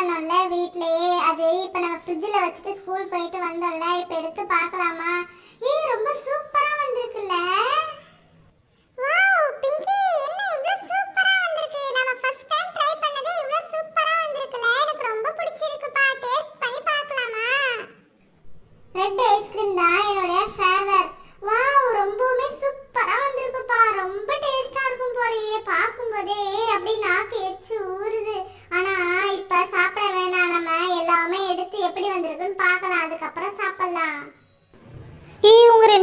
பண்ணோம்ல வீட்லயே. அது இப்ப நம்ம ஃப்ரிட்ஜ்ல வச்சுட்டு ஸ்கூல் போயிட்டு வந்தோம்ல. இப்ப எடுத்து பார்க்கலாமா? ஏய் ரொம்ப சூப்பரா வந்திருக்குல்ல.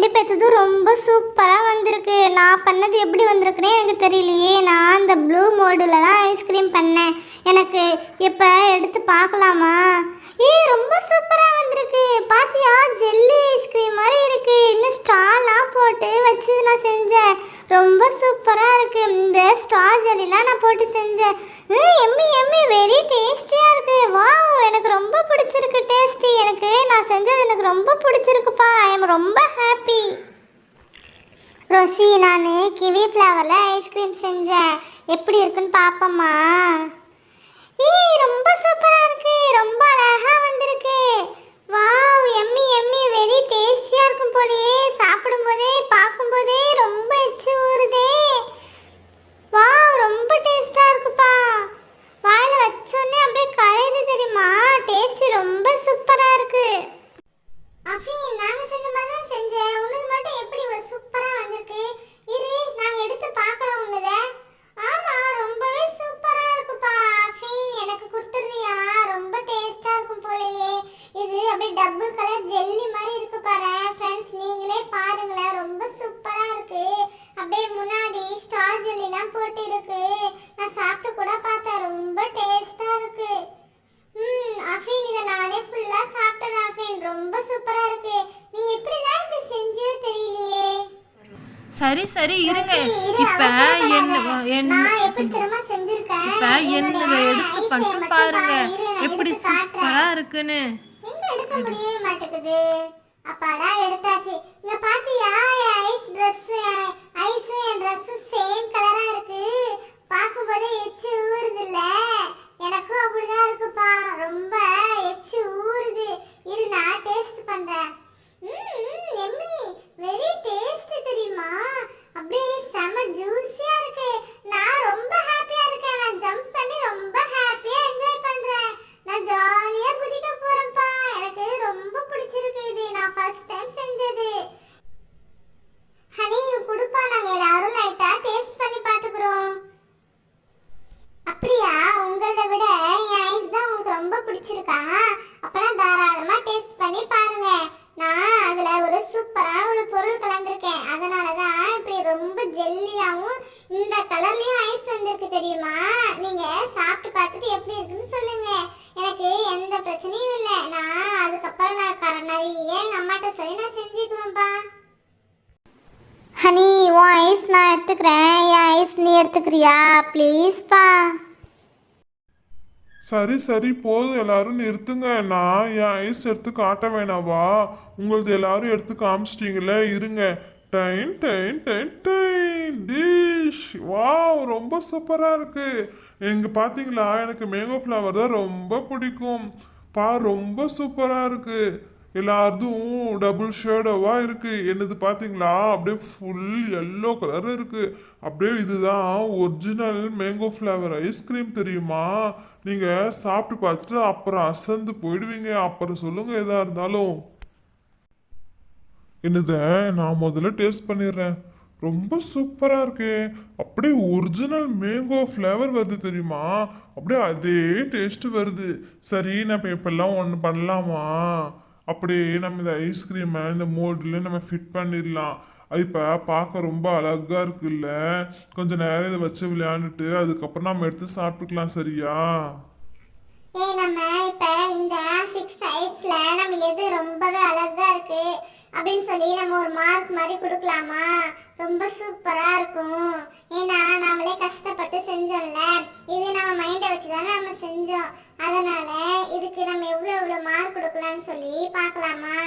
ஏய் உங்க ரொம்ப சூப்பராக வந்திருக்கு. நான் பண்ணது எப்படி வந்திருக்குன்னே எனக்கு தெரியலையே. நான் அந்த ப்ளூ மோடில் தான் ஐஸ்கிரீம் பண்ணேன். எனக்கு இப்போ எடுத்து பார்க்கலாமா? ஏய் ரொம்ப சூப்பராக வந்திருக்கு. பார்த்தியா ஜெல்லி ஐஸ்கிரீம் மாதிரி இருக்கு. இன்னும் ஸ்ட்ராலாம் போட்டு வச்சு நான் செஞ்சேன். ரொம்ப சூப்பராக இருக்குது இந்த ஸ்ட்ரா ஜெல்லிலாம் நான் போட்டு செஞ்சேன். எம்மி எம்மி வெரி டேஸ்டியாக இருக்குது வாவ் எனக்கு ரொம்ப பிடிக்கும் செஞ்சது எனக்கு ரொம்ப பிடிச்சிருக்குப்பா. ஐ எம் ரொம்ப ஹாப்பி ரோசி நான் கிவி ஃப்ளவரில் ஐஸ்கிரீம் செஞ்சேன். எப்படி இருக்குன்னு பார்ப்போம்மா ஏய் ரொம்ப சூப்பரா இருக்கு. ரொம்ப அழகா வந்திருக்கு வாவ் எம்மி எம்மி வெரி டேஸ்டியா இருக்கும் போலயே சாப்பிடும்போதே பார்க்கும்போதே ரொம்ப எச்சு ஊறுதே வாவ் ரொம்ப டேஸ்டா இருக்குப்பா வாயில வச்சோடனே அப்படியே கரையுது தெரியுமா டேஸ்ட் ரொம்ப சூப்பரா இருக்கு அஃபி நாங்க செஞ்ச மாதிரி தான் செஞ்சேன் உனது மட்டும் எப்படி இவ்வளவு சூப்பரா வந்திருக்கு இரு நாங்க எடுத்து பார்க்கலாம் உன்னத ஆமா ரொம்பவே சூப்பரா இருக்குப்பா அஃபி எனக்கு கொடுத்துறியா ரொம்ப டேஸ்டா இருக்கும் போலயே இது அப்படியே டபுள் கலர் ஜெல்லி மாதிரி இருக்கு பாரு ஃப்ரெண்ட்ஸ் நீங்களே பாருங்களேன் ரொம்ப சூப்பரா இருக்கு அப்படியே முன்னாடி ஸ்டார் ஜெல்லிலாம் போட்டு இருக்கு நான் சாப்பிட்டு கூட பார்த்தேன் ரொம்ப டேஸ்டா இருக்கு ம் அஃபீன் இதை நானே ஃபுல்லா சாப்பிட்டேன் அஃபீன் ரொம்ப சூப்பரா இருக்கு நீ எப்படி தான் இப்படி செஞ்சியோ தெரியலையே சரி சரி இருங்க. இப்ப. என்ன என்ன இப்ப என்னுடைய எடுத்து மட்டும் பாருங்க. எப்படி சூப்பரா. இருக்குன்னு. அப்பாடா எடுத்தாச்சு. இங்க பாத்தியா? ஐஸ் Dress ஐஸ் என் Dress சேம் கலரா இருக்கு பாக்கும்போதே எச்சு ஊறுது இல்ல எனக்கும் அப்படிதான் இருக்குப்பா ரொம்ப எச்சு ஊறுது இரு நான் டேஸ்ட் பண்றேன் ம் எம்மி வெரி டேஸ்ட் தெரியுமா அப்படியே செம ஜூஸியா இருக்கு நான் ரொம்ப ஹாப்பியா இருக்கேன் நான் ஜம்ப் பண்ணி ரொம்ப ஹாப்பியா என்ஜாய் பண்றேன் நான் ஜாலியா குதிக்க போறேன்ப்பா எனக்கு ரொம்ப பிடிச்சிருக்கு இது நான் ஃபர்ஸ்ட் டைம் செஞ்சது ஹனி இது குடுப்பா நாங்க எல்லாரும் லைட்டா டேஸ்ட் பண்ணி பாத்துக்கிறோம் அப்படியா உங்களத விட என் ஐஸ் தான் உங்களுக்கு ரொம்ப பிடிச்சிருக்கா அப்பனா தாராளமா டேஸ்ட் பண்ணி பாருங்க நான் அதுல ஒரு சூப்பரான ஒரு பொருள் கலந்திருக்கேன். அதனால தான் இப்படி ரொம்ப ஜெல்லியாவும் இந்த கலர்லயும் ஐஸ் வந்திருக்கு தெரியுமா? நீங்க சாப்பிட்டு பார்த்துட்டு எப்படி இருக்குன்னு சொல்லுங்க. எனக்கு எந்த பிரச்சனையும் இல்லை. நான் அதுக்கப்புறம் நான் கர நிறைய எங்க அம்மாட்ட சொல்லி நான் செஞ்சுக்குவேன்ப்பா. ஹனி உன் ஐஸ் நான் எடுத்துக்கிறேன். என் ஐஸ் நீ எடுத்துக்கிறியா? ப்ளீஸ்ப்பா சரி சரி போதும் எல்லாரும் நிறுத்துங்க. நான் என் ஐஸ் எடுத்து காட்ட வேணாவா உங்களது எல்லாரும் எடுத்து காமிச்சிட்டீங்களே. இருங்க. டைன் டைன் டைன் டைன். டிஷ். வாவ் ரொம்ப சூப்பராக இருக்குது எங்கே பார்த்தீங்களா எனக்கு மேங்கோ ஃப்ளவர் தான் ரொம்ப பிடிக்கும். பா ரொம்ப சூப்பராக இருக்குது எல்லாரதும் டபுள் ஷேடோவாக இருக்குது என்னது பார்த்தீங்களா அப்படியே ஃபுல் எல்லோ கலர் இருக்குது அப்படியே இதுதான் ஒரிஜினல் மேங்கோ ஃப்ளவர் ஐஸ்கிரீம் தெரியுமா? நீங்கள் சாப்பிட்டு பார்த்துட்டு அப்புறம் அசந்து போயிடுவீங்க. அப்புறம் சொல்லுங்கள் எதாக இருந்தாலும். என்னத? நான் முதல்ல டேஸ்ட் பண்ணிடுறேன். ரொம்ப சூப்பராக இருக்கு. அப்படியே ஒரிஜினல் மேங்கோ ஃப்ளேவர் வருது தெரியுமா? அப்படியே அதே டேஸ்ட்டு வருது. சரி நம்ம இப்பெல்லாம் ஒன்று பண்ணலாமா? அப்படியே நம்ம இந்த ஐஸ்கிரீமை இந்த மோல்டில் நம்ம ஃபிட் பண்ணிடலாம். அது இப்போ பார்க்க ரொம்ப அழகா இருக்குல்ல? கொஞ்ச நேரம் இதை வச்சு விளையாண்டுட்டு அதுக்கப்புறம் நம்ம எடுத்து சாப்பிட்டுக்கலாம் சரியா? ஏய் நம்ம இப்போ இந்த சிக்ஸ் சைஸ்ல நம்ம எது ரொம்பவே அழகா இருக்கு அப்படின்னு சொல்லி நம்ம ஒரு மார்க் மாதிரி கொடுக்கலாமா? ரொம்ப சூப்பரா இருக்கும். ஏன்னா நாமளே கஷ்டப்பட்டு செஞ்சோம்ல. இது நம்ம மைண்டை வச்சு தானே நம்ம செஞ்சோம். அதனால இதுக்கு நம்ம எவ்வளோ எவ்வளோ மார்க் கொடுக்கலாம்னு சொல்லி பார்க்கலாமா?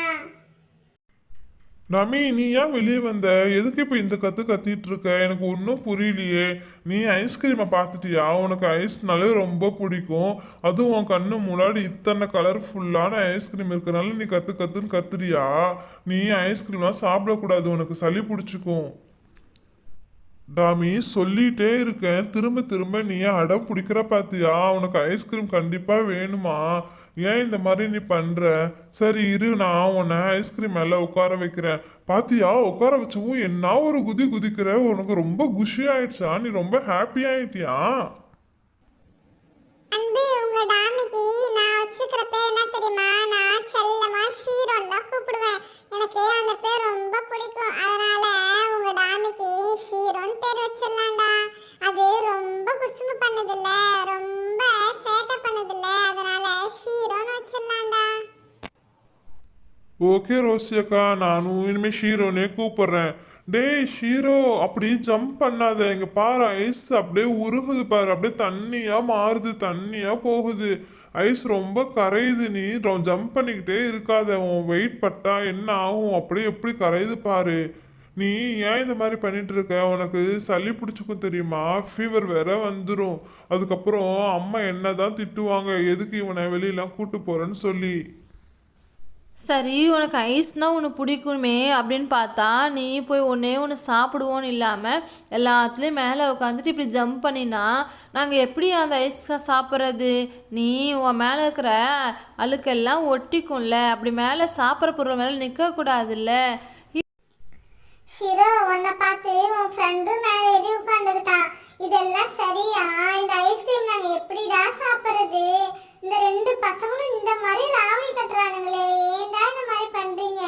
நமி நீ ஏன் வெளியே வந்த? எதுக்கு இப்போ இந்த கற்று கத்திட்டு இருக்க? எனக்கு ஒன்றும் புரியலையே. நீ ஐஸ்கிரீமை பார்த்துட்டியா? உனக்கு ஐஸ்னாலே ரொம்ப பிடிக்கும். அதுவும் உன் கண்ணு முன்னாடி இத்தனை கலர்ஃபுல்லான ஐஸ்கிரீம் இருக்கிறனால நீ கற்று கத்துன்னு கத்துறியா? நீ ஐஸ்கிரீம்லாம் சாப்பிடக்கூடாது உனக்கு சளி பிடிச்சிக்கும். டாமி சொல்லிட்டே இருக்கேன். திரும்ப திரும்ப நீ அடம் பிடிக்கிற பார்த்தியா உனக்கு ஐஸ்கிரீம் கண்டிப்பாக வேணுமா? ஏன் இந்த மாதிரி நீ பண்ற? சரி இரு நான் உன்னை ஐஸ்கிரீம் மேல உட்கார வைக்கிறேன். பாத்தியா? உட்கார வச்சவும் என்ன ஒரு குதி குதிக்கிற? உனக்கு ரொம்ப குஷி ஆயிடுச்சா? நீ ரொம்ப ஹாப்பி ஆயிட்டியா? ஓகே ரோசியக்கா நானும் இனிமேல் ஷீரோனே கூப்பிட்றேன். டேய் ஷீரோ அப்படி ஜம்ப் பண்ணாத. இங்கே பாரு ஐஸ் அப்படியே உருகுது பாரு. அப்படியே தண்ணியாக மாறுது தண்ணியாக போகுது. ஐஸ் ரொம்ப கரையுது நீ. ஜம்ப் பண்ணிக்கிட்டே இருக்காத. உன் வெயிட் பட்டா என்ன ஆகும்? அப்படியே எப்படி கரையுது பாரு. நீ ஏன் இந்த மாதிரி பண்ணிட்டு இருக்க? உனக்கு சளி பிடிச்சிக்கும் தெரியுமா? ஃபீவர் வேற வந்துடும் அதுக்கப்புறம் அம்மா என்ன தான் திட்டுவாங்க? எதுக்கு இவனை வெளியெல்லாம் கூட்டு போறேன்னு சொல்லி. சரி உனக்கு ஐஸ்னால் ஒன்று பிடிக்குமே அப்படின்னு பார்த்தா நீ போய் ஒன்றே ஒன்று சாப்பிடுவோன்னு இல்லாமல் எல்லாத்துலேயும் மேலே உட்காந்துட்டு இப்படி ஜம்ப் பண்ணினா நாங்கள் எப்படி அந்த ஐஸ் சாப்பிட்றது? நீ உன் மேலே இருக்கிற அழுக்கெல்லாம் ஒட்டிக்கும்ல அப்படி மேலே சாப்பிட்ற பொருள் மேலே நிற்கக்கூடாதுல்ல ஷிரோ உன்னை பார்த்து உன் ஃப்ரெண்டும் மேலே ஏறி உட்காந்துக்கிட்டான் இதெல்லாம் சரியா? இந்த ஐஸ்கிரீம் நாங்கள் எப்படிடா சாப்பிட்றது? இந்த ரெண்டு பசங்களும் இந்த மாதிரி ராவணி கட்ட ஏன்டா இந்த மாதிரி பண்றீங்க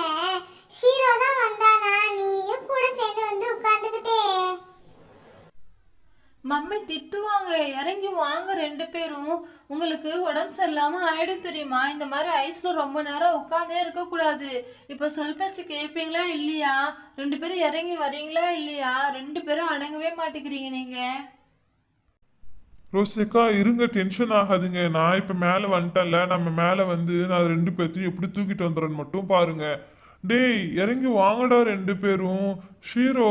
ஷீரோ தான் வந்தானா நீயும் கூட சேர்ந்து வந்து உட்காந்துக்கிட்டே மம்மி திட்டுவாங்க. இறங்கி வாங்க ரெண்டு பேரும். உங்களுக்கு உடம்பு சரியில்லாமல் ஆயிடும் தெரியுமா? இந்த மாதிரி ஐஸில் ரொம்ப நேரம் உட்காந்தே இருக்கக்கூடாது. இப்போ சொல் பேச்சு கேட்பீங்களா இல்லையா? ரெண்டு பேரும் இறங்கி வரீங்களா இல்லையா? ரெண்டு பேரும் அடங்கவே மாட்டேங்கிறீங்க நீங்கள் ரோசிக்கா இருங்க டென்ஷன் ஆகாதுங்க. நான் இப்போ மேலே வந்துட்டேன்ல. நம்ம மேலே வந்து நான் ரெண்டு பேர்த்தையும் எப்படி தூக்கிட்டு வந்துடுறேன்னு மட்டும் பாருங்க. டேய் இறங்கி வாங்கடா ரெண்டு பேரும். ஷீரோ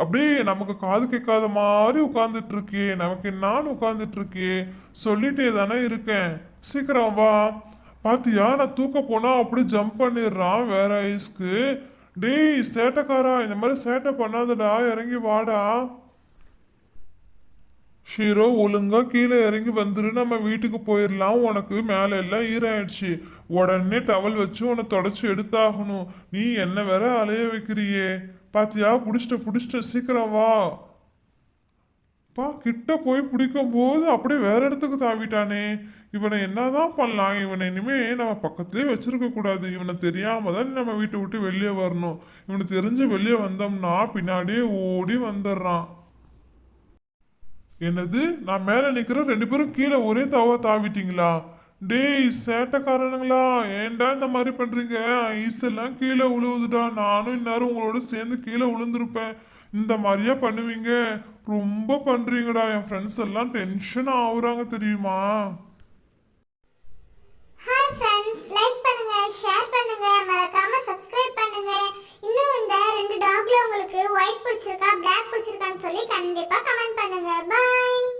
அப்படியே நமக்கு காது கேட்காத மாதிரி உட்காந்துட்டு இருக்கே நமக்கு நான் உட்காந்துட்டு இருக்கே சொல்லிட்டே தானே இருக்கேன். சீக்கிரம் வா. பாத்தியா நான் தூக்க போனா அப்படி ஜம்ப் பண்ணிடுறான் வேற ஐஸ்க்கு. டேய் சேட்டைக்காரா இந்த மாதிரி சேட்டை பண்ணாதடா இறங்கி வாடா. ஷீரோ ஒழுங்கா கீழே இறங்கி வந்துரு நம்ம வீட்டுக்கு போயிடலாம். உனக்கு மேலே எல்லாம் ஈராயிடுச்சு. உடனே டவல் வச்சு உன்னை தொடச்சி எடுத்தாகணும். நீ என்ன வேற அலைய வைக்கிறியே? பாத்தியா பிடிச்சிட்ட பிடிச்சிட்ட சீக்கிரம் வா. பா கிட்ட போய் பிடிக்கும் போது அப்படியே வேற இடத்துக்கு தாவிட்டானே. இவனை என்னதான் பண்ணலாம்? இவனை இனிமே நம்ம பக்கத்துலேயே வச்சிருக்க கூடாது. இவனை தெரியாம தான் நம்ம வீட்டை விட்டு வெளியே வரணும். இவனுக்கு தெரிஞ்சு வெளியே வந்தோம்னா பின்னாடியே ஓடி வந்துடுறான். என்னது? நான் மேலே நிற்கிற ரெண்டு பேரும் கீழே ஒரே தவ தாவிட்டீங்களா? டேய் சேட்டைக்காரனுங்களா ஏன்டா இந்த மாதிரி பண்ணுறீங்க ஐஸ் எல்லாம் கீழே விழுவுதுடா நானும் இந்நேரம் உங்களோட சேர்ந்து கீழே விழுந்துருப்பேன் இந்த மாதிரியா பண்ணுவீங்க? ரொம்ப பண்ணுறீங்கடா என் ஃப்ரெண்ட்ஸ் எல்லாம் டென்ஷன் ஆகுறாங்க தெரியுமா? ஹாய் ஃப்ரெண்ட்ஸ் லைக் பண்ணுங்க ஷேர் பண்ணுங்க. மறக்காம சப்ஸ்கிரைப் பண்ணுங்க. இன்னும் இந்த ரெண்டு டாக்ல உங்களுக்கு ஒயிட் பிடிச்சிருக்கா பிளாக் பிடிச்சிருக்கான்னு சொல்லி கண்டிப்பா கமெண்ட் பண்ணுங்க. பாய்